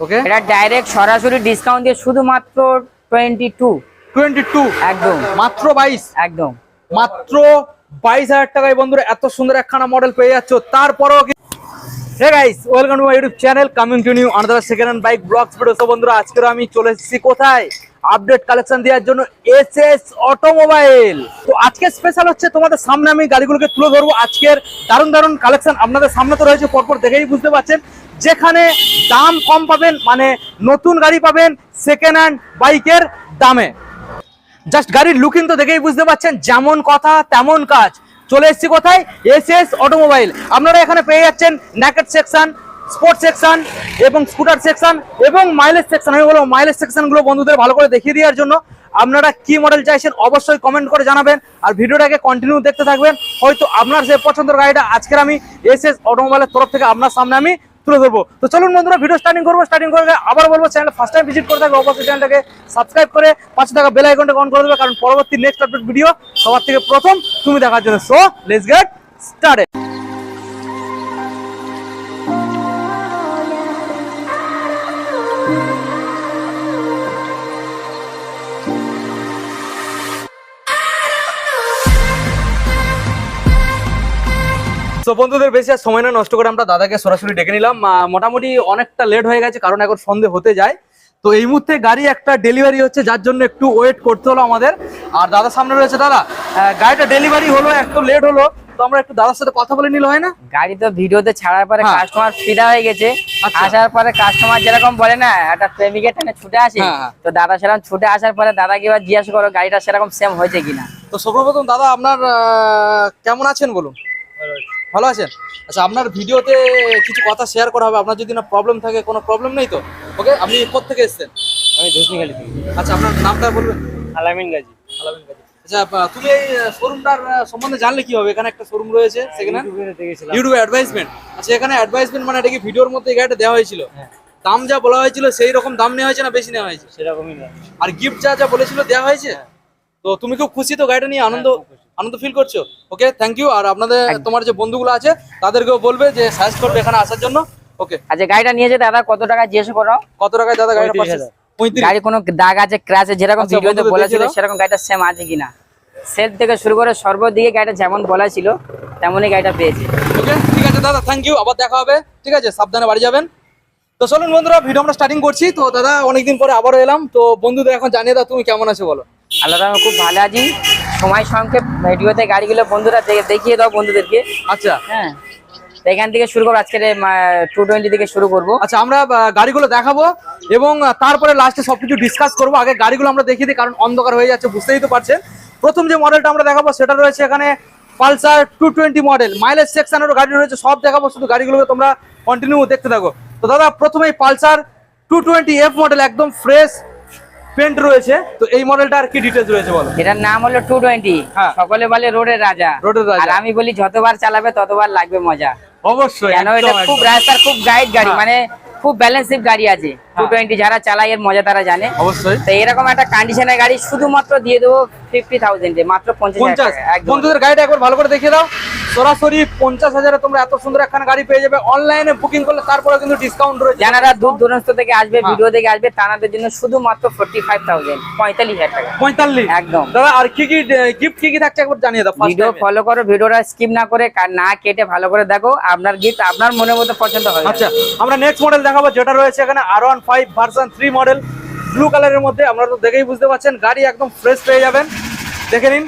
ওকে এটা ডাইরেক্ট সরাসরি ডিসকাউন্ট দিয়ে শুধুমাত্র টোয়েন্টি টু টোয়েন্টি টু একদম। মাত্র বাইশ? একদম। মাত্র বাইশ হাজার টাকায় বন্ধুরা এত সুন্দর একখানা মডেল পেয়ে যাচ্ছ। তারপরেও hey guys welcome to my YouTube channel coming to new another second hand bike vlogs video so বন্ধুরা আজকে আমি চলে এসেছি কোথায়? আপডেট কালেকশন দেওয়ার জন্য এস এস অটোমোবাইল তো আজকে স্পেশাল হচ্ছে তোমাদের সামনে আমি গাড়িগুলোকে তুলে ধরবো। আজকের দারুণ দারুণ কালেকশন আপনাদের সামনে তো রয়েছে পরপর দেখেই বুঝতে পারছেন। যেখানে দাম কম পাবেন মানে নতুন গাড়ি পাবেন সেকেন্ড হ্যান্ড বাইকের দামে। জাস্ট গাড়ির লুকিং তো দেখেই বুঝতে পারছেন যেমন কথা তেমন কাজ। চলে এসেছি কোথায়? এস এস অটোমোবাইল আপনারা এখানে পেয়ে যাচ্ছেন ন্যাকেট সেকশন স্পোর্টস সেকশন এবং স্কুটার সেকশন এবং মাইলেজ সেকশন আমি বলব মাইলেজ সেকশনগুলো বন্ধুদের ভালো করে দেখিয়ে দেওয়ার জন্য। আপনারা কি মডেল চাইছেন অবশ্যই কমেন্ট করে জানাবেন আর ভিডিওটাকে কন্টিনিউ দেখতে থাকবেন। হয়তো আপনার যে পছন্দের গাড়িটা, আজকের আমি এস এস অটোমোবাইলের তরফ থেকে আপনার সামনে আমি তুলে ধরবো। তো চলুন বন্ধুরা ভিডিও স্টার্টিং করব স্টার্টিং করে আবার বলব চ্যানেল ফার্স্ট টাইম ভিজিট করে থাকবে অবশ্যই চ্যানেলটাকে সাবস্ক্রাইব করে পাশে থাকা বেল আইকনটা অন করে দেবে, কারণ পরবর্তী নেক্সট আপডেট ভিডিও সবার থেকে প্রথম তুমি দেখার জন্য। সো লেটস গেট স্টার্টেড তো বন্ধুদের বেশি আর সময় না নষ্ট করে আমরা দাদাকে সরাসরি ডেকে নিলাম। মোটামুটি অনেকটা লেট হয়ে গেছে কারণ এখন সন্ধে হতে যায়। তো এই মুহূর্তে গাড়ি একটা ডেলিভারি হচ্ছে যার জন্য একটু ওয়েট করতে হলো আমাদের। আর দাদার সামনে রয়েছে দাদা। আহ, গাড়িটা ডেলিভারি হলো একটু লেট হলো। তো আমরা একটু দাদার সাথে কথা বলে নিলে হয় না? গাড়ি তো ভিডিওতে ছাড়ার পরে হ্যাঁ। কাস্টমার ফিদা হয়ে গেছে। আচ্ছা। আসার পরে কাস্টমার যেরকম বলে না একটা প্রেমিকের টানে ছুটে আসে। হ্যাঁ, হ্যাঁ। তো দাদা সেরকম ছুটে আসার পরে দাদাকে এবার জিজ্ঞাসা করো গাড়িটা সেরকম সেম হয়েছে কিনা? তো সর্বপ্রথম দাদা আপনার আহ, কেমন আছেন বলুন? ভালো আছেন? আচ্ছা আপনার ভিডিওতে কিছু কথা শেয়ার করা হবে। আপনার যদি না প্রবলেম থাকে কোনো প্রবলেম নেই তো? ওকে আপনি কোথেকে এসেছেন? আমি ধুসনিখালি থেকে। আচ্ছা আপনার নামটা বলবেন? আলামিন গাজী। আলামিন গাজী। আচ্ছা তুমি এই শোরুমটার সম্বন্ধে জানলে কি হবে? এখানে একটা শোরুম রয়েছে সেখানে। ইউটিউবে অ্যাডভাইসমেন্ট আচ্ছা এখানে অ্যাডভাইসমেন্ট মানে এটা কি ভিডিওর মধ্যে গাড়িটা দেওয়া হয়েছিল? হ্যাঁ। দাম যা বলা হয়েছিল সেই রকম দাম নেওয়া হয়েছে না বেশি নেওয়া হয়েছে? সেরকমই না আর গিফট যা যা বলেছিল দেওয়া হয়েছে? তো তুমি খুব খুশি তো গাড়িটা নিয়ে? আনন্দ হ্যাঁ, খুশি। আনন্দ ফিল করছ? ওকে থ্যাংক ইউ আর আপনাদের তোমার যে বন্ধুগুলো আছে তাদেরকেও বলবে যে সাজেস্ট করবে এখানে আসার জন্য। ওকে আচ্ছা গাড়িটা নিয়েছে দাদা কত টাকা জিজ্ঞেস করো? কত টাকায় দাদা গাড়িটা পাচ্ছে গাড়ি কোনো দাগ আছে ক্র্যাশ যেরকম আচ্ছা, ভিডিওতে বলেছিল সেরকম গাড়িটা সেম আছে কিনা। সেলফ থেকে শুরু করে সর্বদিকে গাড়িটা যেমন বলা ছিল তেমনই গাড়িটা পেয়েছে। ওকে ঠিক আছে দাদা থ্যাংক ইউ আবার দেখা হবে ঠিক আছে? সাবধানে বাড়ি যাবেন। তো চলুন বন্ধুরা ভিডিও আমরা স্টার্টিং করছি। তো দাদা অনেকদিন পরে আবারও এলাম। তো বন্ধুদের এখন জানিয়ে দাও তুমি কেমন আছো বলো। আল্লাহ খুব ভালো আছি। সময় সংক্ষেপ ভিডিওতে গাড়িগুলো বন্ধুরা দেখে- দেখিয়ে দাও বন্ধুদেরকে। আচ্ছা। হ্যাঁ। এখান থেকে শুরু করব আজকের টু টোয়েন্টি থেকে শুরু করব। আচ্ছা আমরা গাড়িগুলো দেখাবো এবং তারপরে লাস্টে সবকিছু ডিসকাস করব। আগে গাড়িগুলো আমরা দেখিয়ে দিই কারণ অন্ধকার হয়ে যাচ্ছে বুঝতেই তো পারছেন। প্রথম যে মডেলটা আমরা দেখাবো সেটা রয়েছে এখানে Pulsar two twenty model mileage সেকশনেরও গাড়ি রয়েছে সব দেখাবো শুধু গাড়িগুলোকে তোমরা কন্টিনিউ দেখতে থাকো। তো দাদা প্রথমেই Pulsar two twenty F model একদম ফ্রেশ পেন্ট রয়েছে। তো এই মডেলটার কি ডিটেলস রয়েছে বলো? এটার নাম হলো টু টোয়েন্টি হ্যাঁ। সকলে বলে রোডের রাজা। রোডের রাজা। আর আমি বলি যতবার চালাবে ততবার লাগবে মজা। অবশ্যই কেন এটা খুব রাস্তার খুব গাইড গাড়ি হ্যাঁ। মানে খুব ব্যালেন্সিভ গাড়ি আছে। টু টোয়েন্টি যারা চালায় এর মজা তারা জানে। অবশ্যই। তো এরকম একটা কন্ডিশনের গাড়ি শুধুমাত্র দিয়ে দেবো ফিফটি থাউজেন্ডে মাত্র পঞ্চাশ বন্ধুদের গাড়িটা একবার ভালো করে দেখিয়ে দাও। সরাসরি পঞ্চাশ হাজারে তোমরা এত সুন্দর একখানা গাড়ি পেয়ে যাবে। অনলাইনে বুকিং করলে তারপরে কিন্তু ডিসকাউন্ট রয়েছে। যারা দূর দূরান্ত থেকে আসবে হ্যাঁ। ভিডিও থেকে আসবে তাদের জন্য শুধুমাত্র ফোর্টি ফাইভ থাউজেন্ড পঁয়তাল্লিশ হাজার টাকা। পঁয়তাল্লিশ। একদম। দাদা আর কি কি গিফট কি কি থাকছে একবার জানিয়ে দাও ভিডিও ফলো করো ভিডিওটা স্কিপ না করে না কেটে ভালো করে দেখো আপনার গিফট আপনার মনের মতো পছন্দ হবে আচ্ছা আমরা নেক্সট মডেল দেখাবো যেটা রয়েছে এখানে R one five version three model blue কালারের মধ্যে আপনারা তো দেখেই বুঝতে পারছেন গাড়ি একদম ফ্রেশ পেয়ে যাবেন। দেখে নিন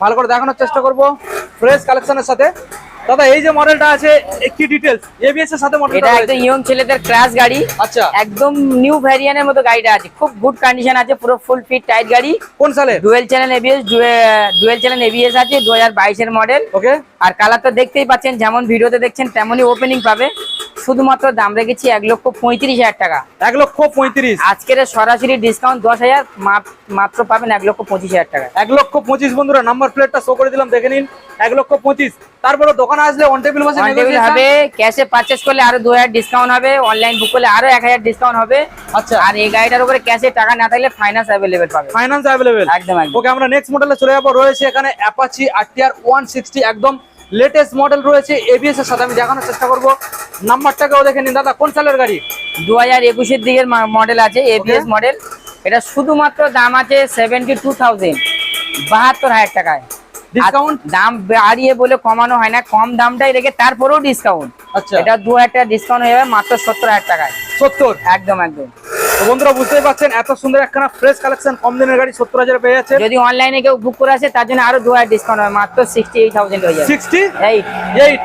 ভালো করে দেখানোর চেষ্টা করব ফ্রেশ কালেকশনের সাথে। দাদা এই যে মডেলটা আছে কি ডিটেলস এবিএস এর সাথে মডেলটা এটা একদম ইয়ং ছেলেদের ক্রাশ গাড়ি। আচ্ছা। একদম নিউ ভ্যারিয়ানের মতো গাড়িটা আছে। খুব গুড কন্ডিশন আছে পুরো ফুল ফিট টাইট গাড়ি। কোন সালে? Dual channel ABS dual channel ABS আছে দু হাজার বাইশের মডেল ওকে আর কালার তো দেখতেই পাচ্ছেন যেমন ভিডিওতে দেখছেন তেমনই ওপেনিং পাবে। শুধুমাত্র দাম রেখেছি এক লক্ষ পঁয়ত্রিশ হাজার টাকা। এক লক্ষ পঁয়ত্রিশ। আজকের সরাসরি ডিসকাউন্ট দশ হাজার মাত্র পাবেন এক লক্ষ পঁচিশ হাজার টাকা। এক লক্ষ পঁচিশ বন্ধুরা নাম্বার প্লেটটা শো করে দিলাম দেখে নিন। এক লক্ষ পঁচিশ। তারপরে দোকানে আসলে অন টেবিল বসে টেবিল হবে ক্যাশে পারচেস করলে আরও দু হাজার ডিসকাউন্ট হবে অনলাইন বুক করলে আরও এক হাজার ডিসকাউন্ট হবে। আচ্ছা। আর এই গাড়িটার উপরে ক্যাশে টাকা না থাকলে ফাইন্যান্স অ্যাভেলেবেল পাবে ফাইন্যান্স অ্যাভেলেবেল একদম ওকে আমরা নেক্সট মডেলে চলে যাব। রয়েছে এখানে অ্যাপাচি আরটিআর ওয়ান সিক্সটি একদম লেটেস্ট মডেল রয়েছে এবিএস এর সাথে আমি দেখানোর চেষ্টা করব। নাম্বারটাকেও দেখে নিন দাদা কোন সালের গাড়ি? দু হাজার একুশের দিকের মডেল আছে এবিএস মডেল এটা শুধুমাত্র দাম আছে সেভেন্টি টু থাউজেন্ড বাহাত্তর হাজার টাকায়? আর দাম বাড়িয়ে বলে কমানো হয় না কম দামটাই রেখে তারপরেও ডিসকাউন্ট আচ্ছা। এটা দু হাজার টাকা ডিসকাউন্ট হয়ে যাবে মাত্র সত্তর হাজার টাকায়। সত্তর? একদম একদম। বন্ধুরা বুঝতেই পারছেন এত সুন্দর একখানা ফ্রেশ কালেকশন কম দিনের গাড়ি সত্তর হাজার পেয়ে যাচ্ছে। যদি অনলাইনে কেউ বুক করে আসে তার জন্য আরও দু হাজার ডিসকাউন্ট হবে মাত্র সিক্সটি এইট থাউজেন্ড হয়ে যাবে। সিক্সটি এই। এইট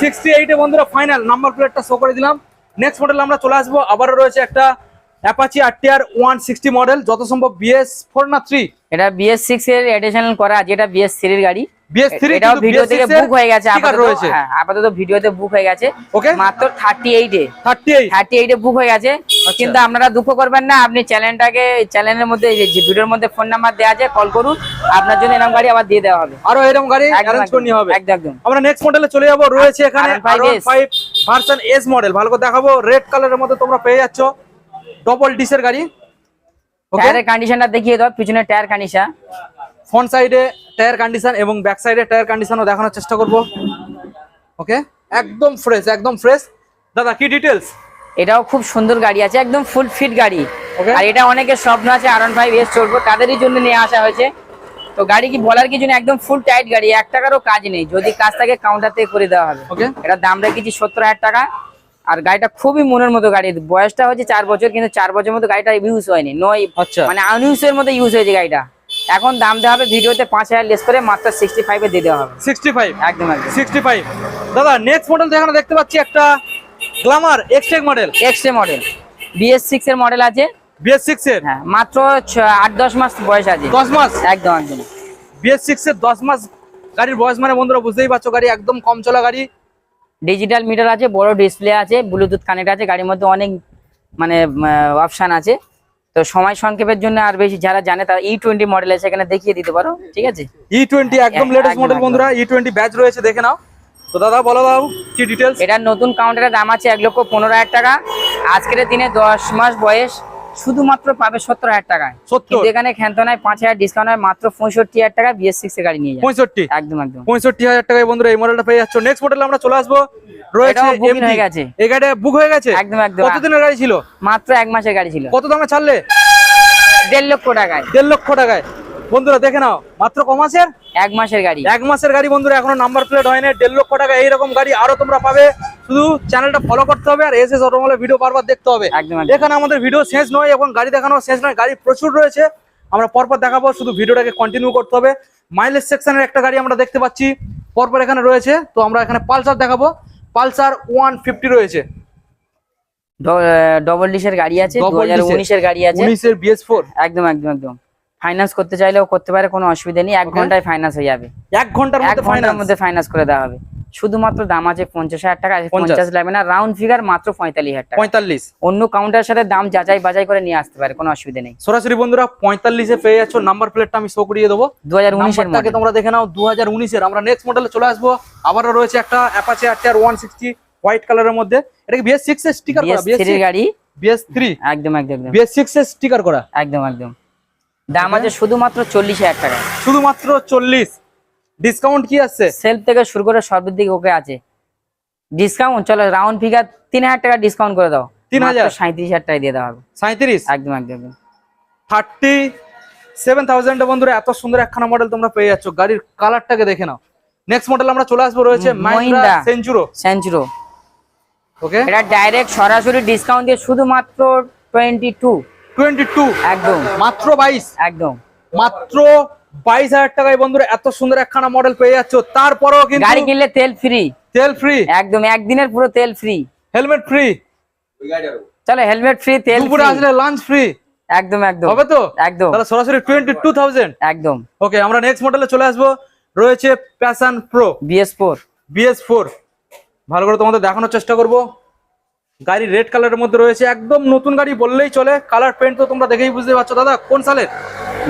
সিক্সটি এইটে বন্ধুরা ফাইনাল নাম্বার প্লেটটা শো করে দিলাম। নেক্সট মডেল আমরা চলে আসব আবারও রয়েছে একটা Apache RTR one sixty model যত সম্ভব বিএস ফোর না থ্রি এটা বিএস সিক্স এর এডিশনাল করা আছে এটা বিএস থ্রির গাড়ি। এটাও ভিডিও থেকে বুক হয়ে গেছে আপাতত রয়েছে। হ্যাঁ, আপাতত ভিডিওতে বুক হয়ে গেছে। ওকে মাত্র থার্টি এইটে থার্টি এইট থার্টি এইটে বুক হয়ে গেছে। আচ্ছা। কিন্তু আপনারা দুঃখ করবেন না আপনি চ্যানেলটাকে চ্যানেলের মধ্যে যে ভিডিওর মধ্যে ফোন নাম্বার দেওয়া আছে কল করুন। আপনার জন্য এরকম গাড়ি আবার দিয়ে দেওয়া হবে। আরও এরকম গাড়ি অ্যারেঞ্জ হবে। একদম একদম। আমরা নেক্সট মডেলে চলে যাব। রয়েছে এখানে ফাইভ ভার্সন এস মডেল ভালো করে দেখাবো। রেড কালারের মধ্যে তোমরা পেয়ে যাচ্ছ। ডবল ডিসের গাড়ি। টায়ারের কন্ডিশনটা দেখিয়ে দাও। পিছনে টায়ার কন্ডিশন ফ্রন্ট সাইডে টায়ার কন্ডিশন এবং ব্যাক সাইডে টায়ার কন্ডিশনও দেখানোর চেষ্টা করব। ওকে একদম ফ্রেশ একদম ফ্রেশ দাদা কি ডিটেলস এটাও খুব সুন্দর গাড়ি আছে একদম ফুল ফিট গাড়ি. আর এটা অনেকের স্বপ্ন আছে আর ফাইভ এস চলবো তাদেরই জন্য নিয়ে আসা হয়েছে। তো গাড়ি কি বলার কিছু নেই একদম ফুল টাইট গাড়ি এক টাকারও কাজ নেই। যদি কাজ থাকে কাউন্টার থেকে করে দেওয়া হবে। ওকে এটা দাম রেখেছি সত্তর হাজার টাকা। আর গাড়িটা খুবই মনের মতো গাড়ি। বয়সটা হচ্ছে চার বছর কিন্তু চার বছর মতো গাড়িটা ইউজ হয়নি। নয় আচ্ছা। মানে আনইউজের মতো ইউজ হয়েছে গাড়িটা। এখন দাম দেওয়া হবে ভিডিওতে পাঁচ হাজার লেস করে মাত্র সিক্সটি ফাইভে দিয়ে দেওয়া হবে। সিক্সটি ফাইভ একদম একদম। সিক্সটি ফাইভ দাদা নেক্সট মডেল যেখানে দেখতে পাচ্ছি একটা Glamour Xtec model এক্সট্রে model BS six এর মডেল আছে। বিএস সিক্স এর? হ্যাঁ মাত্র আট দশ মাস বয়স আছে। দশ মাস? একদম একদম। বিএস সিক্স এর দশ মাস গাড়ির বয়স মানে বন্ধুরা বুঝতেই পারছ গাড়ি একদম কম চলা গাড়ি। ডিজিটাল মিটার আছে বড় ডিসপ্লে আছে ব্লুটুথ কানেক্ট আছে গাড়ির মধ্যে অনেক মানে অপশান আছে। তো সময় সংক্ষেপের জন্য আর বেশি যারা জানে তারা ই টোয়েন্টি মডেল আছে এখানে দেখিয়ে দিতে পারো ঠিক আছে? ই টোয়েন্টি একদম এক- লেটেস্ট মডেল বন্ধুরা ই টোয়েন্টি ব্যাচ রয়েছে দেখে নাও। তো দাদা বলো দাও কি ডিটেলস এটার নতুন কাউন্টারের দাম আছে এক লক্ষ পনেরো হাজার টাকা। আজকের দিনে দশ মাস বয়স শুধুমাত্র পাবে সত্তর হাজার টাকায়। 70? কিন্তু এখানে খ্যান্তনায় পাঁচ হাজার ডিসকাউন্ট হয় মাত্র পঁয়ষট্টি হাজার টাকা বিএস সিক্স এর গাড়ি নিয়ে পঁয়ষট্টি? একদম একদম। পঁয়ষট্টি হাজার টাকায় বন্ধু এই মডেলটা পেয়ে যাচ্ছ। নেক্সট মডেল আমরা চলে আসব। হয়ে গেছে। এই বুক হয়ে গেছে? একদম, একদম। কতদিনের গাড়ি ছিল? মাত্র এক মাসের গাড়ি ছিল। কত দামে ছাড়লে? দেড় লক্ষ টাকায়। দেড় লক্ষ টাকায়। বন্ধুরা দেখে নাও মাত্র ক মাসের? এক মাসের গাড়ি। এক মাসের গাড়ি বন্ধুরা এখনও নাম্বার প্লেট হয়নি দেড় লক্ষ টাকা এইরকম গাড়ি আরও তোমরা পাবে। শুধু চ্যানেলটা ফলো করতে হবে আর এস এস অটোমোবাইলের ভিডিও বারবার দেখতে হবে। এখানে আমাদের ভিডিও শেষ নয় এবং গাড়ি দেখানো শেষ নয় গাড়ি প্রচুর রয়েছে। আমরা পরপর দেখাবো শুধু ভিডিওটাকে কন্টিনিউ করতে হবে। মাইলেজ সেকশনের একটা গাড়ি আমরা দেখতে পাচ্ছি পরপর এখানে রয়েছে। তো আমরা এখানে পালসার দেখাবো। পালসার ওয়ান ফিফটি রয়েছে। ডবল ডিশের গাড়ি আছে দু Double হাজার disc এর। উনিশের গাড়ি আছে। উনিশের বিএস ফোর একদম একদম একদম। ফাইন্যান্স করতে চাইলেও করতে পারে কোনো অসুবিধা নেই। এক ঘন্টায় ফাইন্যান্স হয়ে যাবে। এক ঘণ্টার মধ্যে ফাইন্যান্স করে দেওয়া হবে। শুধুমাত্র দাম আছে পঞ্চাশ হাজার টাকা আছে পঞ্চাশ। লাগবে না রাউন্ড ফিগার মাত্র পঁয়তাল্লিশ হাজার টাকা। পঁয়তাল্লিশ। অন্য কাউন্টারের সাথে দাম যাচাই বাজাই করে নিয়ে আসতে পারে কোনো অসুবিধা নেই। সরাসরি বন্ধুরা পঁয়তাল্লিশে পেয়ে যাচ্ছ নাম্বার প্লেটটা আমি শো করিয়ে দেবো। দু হাজার উনিশের তোমরা দেখে নাও দু হাজার উনিশের। আমরা নেক্সট মডেলে চলে আসব। আবারও রয়েছে একটা Apache RTR one sixty white কালারের মধ্যে। এটা কি বিএস সিক্স এর স্টিকার করা? বিএস গাড়ি। বিএস থ্রি একদম একদম বিএস সিক্স এর স্টিকার করা। একদম একদম। দাম আছে শুধুমাত্র চল্লিশ হাজার টাকা। শুধুমাত্র চল্লিশ। ডিসকাউন্ট কি আসছে সেলফ থেকে শুরু করে দিকে ওকে আছে। ডিসকাউন্ট চলো রাউন্ড ফিগার তিন হাজার টাকা ডিসকাউন্ট করে দাও। 3000? সাঁত্রিশ হাজার? টাকা দিয়ে দেওয়া হবে। সাঁত্রিশ একদম একদম থার্টি সেভেন থাউজেন্ডে বন্ধুরা এত সুন্দর একখানা মডেল তোমরা পেয়ে যাচ্ছ। গাড়ির কালারটাকে দেখে নাও। নেক্সট মডেল আমরা চলে আসব রয়েছে মহিন্দ্রা। সেঞ্চুরো সেঞ্চুরো ওকে এটা ডাইরেক্ট সরাসরি ডিসকাউন্ট দিয়ে শুধুমাত্র টোয়েন্টি টু টোয়েন্টি টু। একদম। মাত্র বাইশ। একদম। মাত্র বাইশ হাজার টাকায় বন্ধুরা এত সুন্দর একখানা মডেল পেয়ে যাচ্ছ। তারপরেও কিন্তু গাড়ি কিনলে তেল ফ্রি তেল ফ্রি একদম একদিনের পুরো তেল ফ্রি হেলমেট ফ্রি চলো হেলমেট ফ্রি তেল আসলে লাঞ্চ ফ্রি একদম একদম। হবে তো? একদম। তাহলে সরাসরি টোয়েন্টি টু থাউজেন্ড। একদম। ওকে আমরা নেক্সট মডেলে চলে আসব। রয়েছে Passion Pro BS four BS four ভালো করে তোমাদের দেখানোর চেষ্টা করব। গাড়ি রেড কালারের মধ্যে রয়েছে একদম নতুন গাড়ি বললেই চলে। কালার পেন্ট তো তোমরা দেখেই বুঝতে পারছ। দাদা কোন সালের?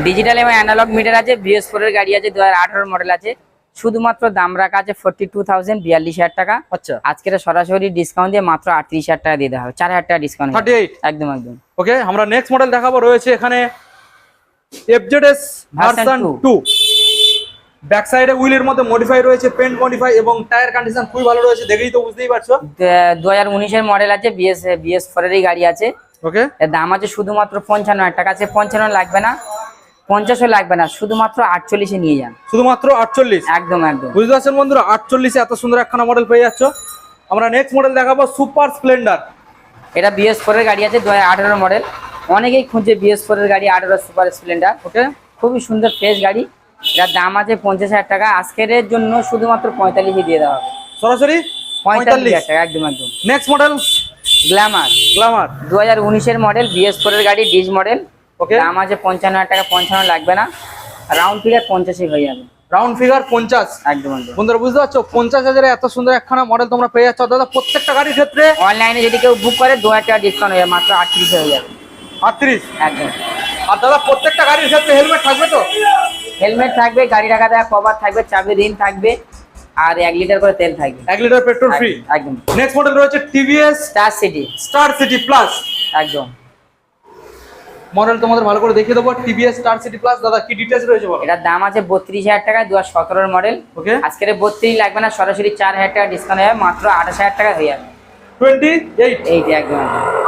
ডিজিটাল এবং অ্যানালগ মিটার আছে বিএস ফোর এর গাড়ি আছে দু হাজার আঠারো মডেল আছে। শুধুমাত্র দাম রাখা আছে ফোর্টি টু থাউজেন্ড বিয়াল্লিশ হাজার টাকা। আচ্ছা। আজকের সরাসরি ডিসকাউন্ট দিয়ে মাত্র আটত্রিশ হাজার টাকা দিয়ে দেওয়া হবে। চার হাজার টাকা ডিসকাউন্ট থার্টি এইট একদম একদম। ওকে আমরা নেক্সট মডেল দেখাবো। রয়েছে এখানে FZ S version two back সাইডে হুইলের মধ্যে মডিফাই রয়েছে পেন্ট মডিফাই এবং টায়ার কন্ডিশন খুবই ভালো রয়েছে দেখেই তো বুঝতেই পারছ। দু হাজার উনিশের মডেল আছে বিএস বিএস ফোরেরই গাড়ি আছে। ওকে এর দাম আছে শুধুমাত্র পঞ্চান্ন হাজার টাকা আছে পঞ্চান্ন লাগবে না পঞ্চাশও লাগবে না শুধুমাত্র আটচল্লিশে নিয়ে যান। শুধুমাত্র আটচল্লিশ? একদম একদম। বুঝতে পারছেন বন্ধুরা আটচল্লিশে এত সুন্দর একখানা মডেল পেয়ে যাচ্ছ। আমরা নেক্সট মডেল দেখাবো সুপার স্প্লেন্ডার এটা বিএস ফোরের গাড়ি আছে দু হাজার আঠেরো মডেল অনেকেই খুঁজছে বিএস ফোরের গাড়ি আঠেরো সুপার স্প্লেন্ডার ওকে খুবই সুন্দর ফ্রেশ গাড়ি। যার দাম আছে পঞ্চাশ হাজার টাকা আজকের জন্য শুধুমাত্র পঁয়তাল্লিশে দিয়ে দেওয়া হবে। সরাসরি? পঁয়তাল্লিশ হাজার টাকা একদম একদম। নেক্সট মডেল গ্ল্যামার গ্লামার দু হাজার উনিশের মডেল বিএস ফোরের গাড়ি ডিজ মডেল ওকে দাম আছে পঞ্চান্ন হাজার টাকা পঞ্চান্ন লাগবে না। রাউন্ড ফিগার পঞ্চাশই হয়ে যাবে। রাউন্ড ফিগার পঞ্চাশ? একদম একদম। বন্ধুরা বুঝতে পারছ? পঞ্চাশ হাজারে এত সুন্দর একখানা মডেল তোমরা পেয়ে যাচ্ছ। দাদা প্রত্যেকটা গাড়ির ক্ষেত্রে অনলাইনে যদি কেউ বুক করে দু হাজার টাকা ডিসকাউন্ট হয়ে যাবে মাত্র আটত্রিশ হয়ে যাবে। আটত্রিশ? একদম। আর দাদা প্রত্যেকটা গাড়ির ক্ষেত্রে হেলমেট থাকবে তো? হেলমেট থাকবে গাড়ি রাখা দেওয়া কভার থাকবে চাবি রিং থাকবে আর এক লিটার করে তেল থাকবে। এক লিটার পেট্রোল ফ্রি? একদম। নেক্সট মডেল রয়েছে TVS Star City Star City plus একদম। মডেল তোমাদের ভালো করে দেখিয়ে দেবো টিভিএস স্টার সিটি প্লাস দাদা কি ডিটেলস রয়েছে বলো? এটার দাম আছে বত্রিশ হাজার টাকা দু হাজার মডেল ওকে আজকের বত্রিশ লাগবে না সরাসরি চার হাজার টাকা ডিসকাউন্ট যাবে মাত্র আঠাশ হাজার টাকা হয়ে যাবে। টোয়েন্টি এইট এই যে একদম।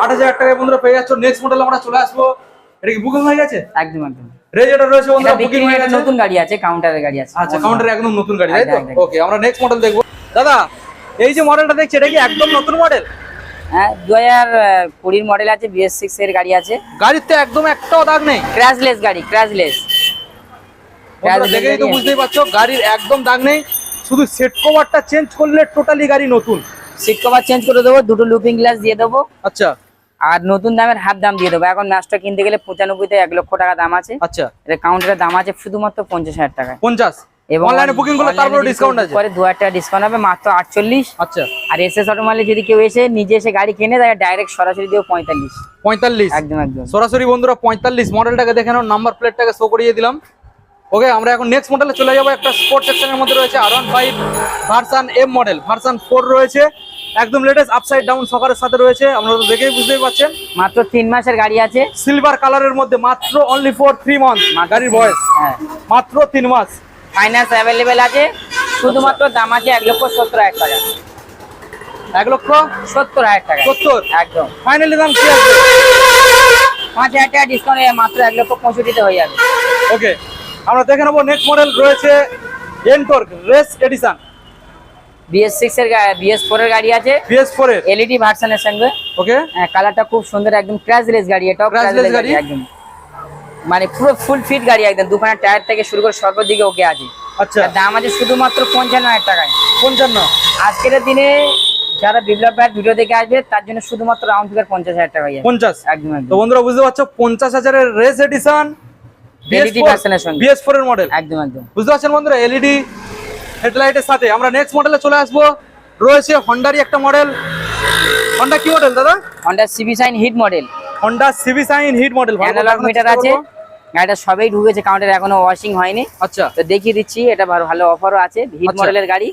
আট হাজার টাকায় বন্ধুরা পেয়ে যাচ্ছ। নেক্সট মডেল আমরা চলে আসব এটা কি বুকিং হয়ে গেছে? একদম একদম। রেজেটার রয়েছে বন্ধুরা বুকিং হয়ে গেছে নতুন গাড়ি আছে কাউন্টারের গাড়ি আছে। আচ্ছা কাউন্টারে একদম নতুন গাড়ি তাই তো। ওকে আমরা নেক্সট মডেল দেখব। দাদা এই যে মডেলটা দেখছি এটা কি একদম নতুন মডেল হ্যাঁ দু হাজার কুড়ির মডেল আছে বিএস সিক্স এর গাড়ি আছে। একদম একটাও দাগ নেই। ক্র্যাশলেস গাড়ি ক্র্যাশলেস দেখেই তো বুঝতেই পারছ গাড়ির একদম দাগ নেই। শুধু সেট কভারটা চেঞ্জ করলে টোটালি গাড়ি নতুন। সিট কভার চেঞ্জ করে দেবো দুটো লুপিং গ্লাস দিয়ে দেবো। আচ্ছা। আর নতুন দামের হাফ দাম দিয়ে দেবো। এখন ম্যাচটা কিনতে গেলে পঁচানব্বই এক লক্ষ টাকা দাম আছে। আচ্ছা। এটা কাউন্টারের দাম আছে শুধুমাত্র পঞ্চাশ হাজার টাকা পঞ্চাশ? এবং অনলাইনে বুকিং করলে তারপরে ডিসকাউন্ট আছে। টাকা ডিসকাউন্ট হবে মাত্র আটচল্লিশ। আচ্ছা। আর অটোমালে যদি কেউ এসে নিজে এসে গাড়ি কিনে তাহলে ডাইরেক্ট সরাসরি একদম একদম। সরাসরি বন্ধুরা পঁয়তাল্লিশ মডেলটাকে দেখে নাও নাম্বার প্লেটটাকে শো করিয়ে দিলাম। ওকে আমরা এখন নেক্সট মডেলে চলে যাব। একটা সেকশনের মধ্যে রয়েছে R one five version M model version four রয়েছে। একদম লেটেস্ট আপসাইড ডাউন সকারের সাথে রয়েছে আপনারা তো দেখেই বুঝতেই পারছেন। মাত্র তিন মাসের গাড়ি আছে। সিলভার কালারের মধ্যে মাত্র অনলি ফর থ্রি মান্থ গাড়ির বয়স। হ্যাঁ। মাত্র তিন মাস। ফাইন্যান্স অ্যাভেলেবেল আছে শুধুমাত্র দাম আছে এক লক্ষ সত্তর হাজার টাকা। এক লক্ষ সত্তর হাজার টাকা। সত্তর? একদম। ফাইনালি দাম কি আসবে পাঁচ হাজার টাকা ডিসকাউন্ট মাত্র এক লক্ষ পঁয়ষট্টিতে হয়ে যাবে। ওকে আমরা দেখে নেব নেক্সট মডেল রয়েছে NTorq race edition BS six এর বিএস ফোর এর গাড়ি আছে। বিএস ফোর এর? এলইডি ভার্সনের সঙ্গে ওকে কালারটা খুব সুন্দর একদম ক্র্যাশলেস গাড়ি এটাও ক্র্যাশলেস গাড়ি? একদম। মানে পুরো ফুল ফিট গাড়ি একদম দুখানা টায়ার থেকে শুরু করে সর্বদিকে ওকে আছে। আচ্ছা। দাম আছে শুধুমাত্র পঞ্চান্ন হাজার টাকায়। পঞ্চান্ন? আজকের দিনে যারা বিপ্লব ভাইয়ের ভিডিও দেখে আসবে তার জন্য শুধুমাত্র রাউন্ড ফিগার পঞ্চাশ হাজার টাকা পঞ্চাশ? একদম তো বন্ধুরা বুঝতে পারছ পঞ্চাশ হাজারের রেস এডিশন। বিএস ফোর এর মডেল একদম একদম। বুঝতে পারছেন বন্ধুরা এলইডি হেডলাইটের সাথে। আমরা নেক্সট মডেলে চলে আসব। রয়েছে হন্ডারই একটা মডেল হন্ডা কি মডেল দাদা? Honda CB Shine hit model Honda CB Shine hit model analog meter আছে। গাড়িটা সবেই ঢুকেছে কাউন্টার এখনও ওয়াশিং হয়নি। আচ্ছা। তো দেখিয়ে দিচ্ছি এটা ভালো ভালো অফারও আছে। হিট আচ্ছা। মডেলের গাড়ি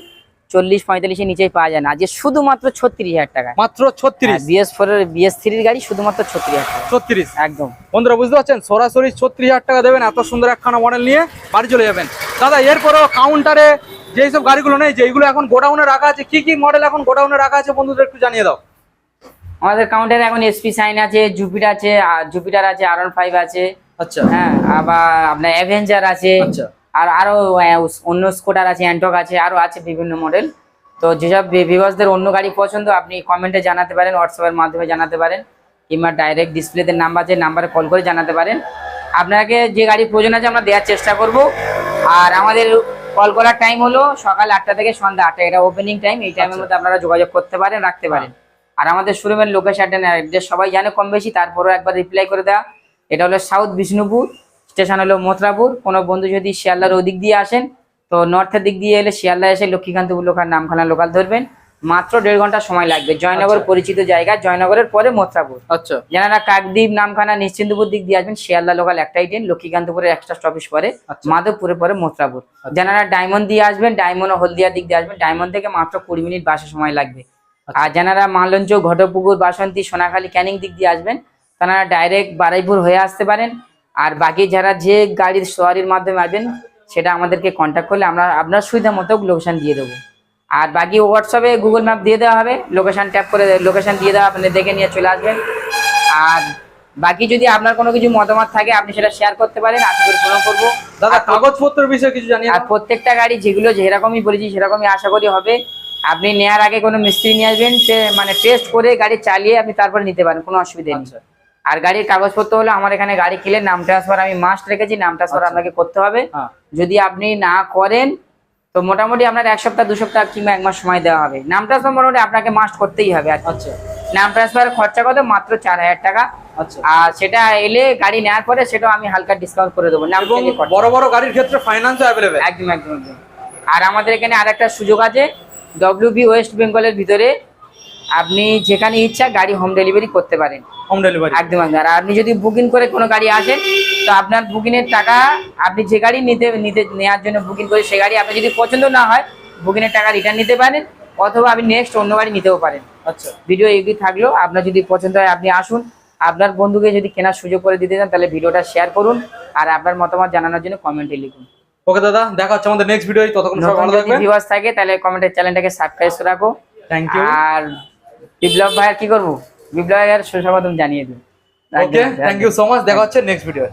চল্লিশ পঁয়তাল্লিশের নিচেই পাওয়া যায় না। আজকে শুধুমাত্র ছত্রিশ হাজার টাকা। মাত্র ছত্রিশ। বিএস ফোর এর বিএস থ্রির গাড়ি শুধুমাত্র ছত্রিশ হাজার টাকা। ছত্রিশ। একদম। বন্ধুরা বুঝতে পারছেন? সরাসরি ছত্রিশ হাজার টাকা দেবেন এত সুন্দর একখানা মডেল নিয়ে বাড়ি চলে যাবেন। দাদা এরপরেও কাউন্টারে যেই সব গাড়িগুলো নেই যেইগুলো এখন গোডাউনে রাখা আছে কি কি মডেল এখন গোডাউনে রাখা আছে বন্ধুদের একটু জানিয়ে দাও। আমাদের কাউন্টারে এখন এসপি সাইন আছে জুপিটার আছে আর জুপিটার আছে আর ফাইভ আছে। আচ্ছা। হ্যাঁ আবার আপনার অ্যাভেঞ্জার আছে আচ্ছা। আর আরও অন্য স্কুটার আছে অ্যান্টক আছে আরও আছে বিভিন্ন মডেল তো যেসব ভিভার্সদের অন্য গাড়ি পছন্দ আপনি কমেন্টে জানাতে পারেন হোয়াটসঅ্যাপের মাধ্যমে জানাতে পারেন কিংবা ডাইরেক্ট ডিসপ্লেতে নাম্বার আছে নাম্বারে কল করে জানাতে পারেন। আপনাকে যে গাড়ি প্রয়োজন আছে আমরা দেওয়ার চেষ্টা করব। আর আমাদের কল করার টাইম হলো সকাল আটটা থেকে সন্ধ্যা আটটা। এটা ওপেনিং টাইম এই টাইমের মধ্যে আপনারা যোগাযোগ করতে পারেন রাখতে পারেন। আর আমাদের শোরুমের লোকেশন অ্যাড্রেস সবাই জানে কম বেশি তারপরও একবার রিপ্লাই করে দেওয়া। এটা হলো সাউথ বিষ্ণুপুর স্টেশন হলো মথুরাপুর কোনো বন্ধু যদি শিয়ালদার ওদিক দিয়ে আসেন তো নর্থের দিক দিয়ে এলে শিয়ালদা এসে লক্ষ্মীকান্তপুর লোকাল নামখানা লোকাল ধরবেন। মাত্র দেড় ঘণ্টা সময় লাগবে। জয়নগর আচ্ছা। পরিচিত জায়গা জয়নগরের পরে মথুরাপুর আচ্ছা। যারা কাকদ্বীপ নামখানা নিশ্চিন্তপুর দিক দিয়ে আসবেন শিয়ালদা লোকাল একটাই ট্রেন লক্ষ্মীকান্তপুরের একটা স্টপেজ পরে আচ্ছা। মাধবপুরে পরে মথুরাপুর যারা ডায়মন্ড দিয়ে আসবেন ডায়মন্ড ও হলদিয়ার দিক দিয়ে আসবেন ডায়মন্ড থেকে মাত্র কুড়ি মিনিট বাসে সময় লাগবে। আচ্ছা। আর যারা মালঞ্চ ঘটপুকুর বাসন্তী সোনাখালী ক্যানিং দিক দিয়ে আসবেন তারা ডাইরেক্ট বারাইপুর হয়ে আসতে পারেন। আর বাকি যারা যে গাড়ির সওয়ারির মাধ্যমে আসবেন সেটা আমাদেরকে কন্ট্যাক্ট করলে আমরা আপনার সুবিধা মতো লোকেশন দিয়ে দেবো। আর বাকি হোয়াটসঅ্যাপে গুগল ম্যাপ দিয়ে দেওয়া হবে। লোকেশন ট্যাপ করে লোকেশন দিয়ে দেওয়া আপনি দেখে নিয়ে চলে আসবেন। আর বাকি যদি আপনার কোনো কিছু মতামত থাকে আপনি সেটা শেয়ার করতে পারেন। আশা করি পূরণ করব। দাদা কাগজপত্রের বিষয়ে কিছু জানি আর প্রত্যেকটা গাড়ি যেগুলো যেরকমই বলেছি সেরকমই আশা করি হবে। আপনি নেওয়ার আগে কোনো মিস্ত্রি নিয়ে আসবেন সে মানে টেস্ট করে গাড়ি চালিয়ে আপনি তারপরে নিতে পারেন কোনো অসুবিধা নেই। আচ্ছা। আর গাড়ির কাগজপত্র হলো আমার এখানে গাড়ি কিনলে নাম ট্রান্সফার আমি মাস্ট রেখেছি নাম ট্রান্সফার আপনাকে করতে হবে। হ্যাঁ। যদি আপনি না করেন তো মোটামুটি আপনার এক সপ্তাহ দু সপ্তাহ কিংবা এক মাস সময় দেওয়া হবে। নাম ট্রান্সফার মোটামুটি আপনাকে মাস্ট করতেই হবে আর হচ্ছে আচ্ছা। নাম ট্রান্সফার খরচা কত? মাত্র চার হাজার টাকা। আচ্ছা। আর সেটা এলে গাড়ি নেওয়ার পরে সেটা আমি হালকা ডিসকাউন্ট করে দেবো। বড় বড় গাড়ির ক্ষেত্রে ফাইন্যান্সও অ্যাভেলেবেল একদম একদম একদম। আর আমাদের এখানে আর একটা সুযোগ আছে। ডব্লিউবি ওয়েস্ট বেঙ্গলের ভিতরে আপনি যেখানে ইচ্ছা গাড়ি হোম ডেলিভারি করতে পারেন। হোম ডেলিভারি একদম আর আপনি যদি বুকিং করে কোনো গাড়ি আসেন তো আপনার বুকিং এর টাকা আপনি যে গাড়ি নিতে নিতে নেওয়ার জন্য বুকিং করে সেই গাড়ি আপনি যদি পছন্দ না হয় বুকিং এর টাকা রিটার্ন নিতে পারেন অথবা আপনি নেক্সট অন্য গাড়ি নিতেও পারেন। আচ্ছা। ভিডিও এগিয়ে থাকল। আপনার যদি পছন্দ হয় আপনি আসুন। আপনার বন্ধুকে যদি কেনার সুযোগ করে দিতে চান তাহলে ভিডিওটা শেয়ার করুন। আর আপনার মতামত জানানোর জন্য কমেন্টে লিখুন। ওকে দাদা দেখা হচ্ছে আমাদের নেক্সট ভিডিও ততক্ষণ সবাই ভালো থাকবেন। ভিউয়ার্স থাকে তাহলে কমেন্টের চ্যানেলটাকে সাবস্ক্রাইব করে রাখো। থ্যাংক ইউ আর বিপ্লব ভাইয়ের কি করব? বিপ্লব ভাইয়ের সুস্বাগতম জানিয়ে দিন okay thank you so much দেখা হচ্ছে নেক্সট ভিডিও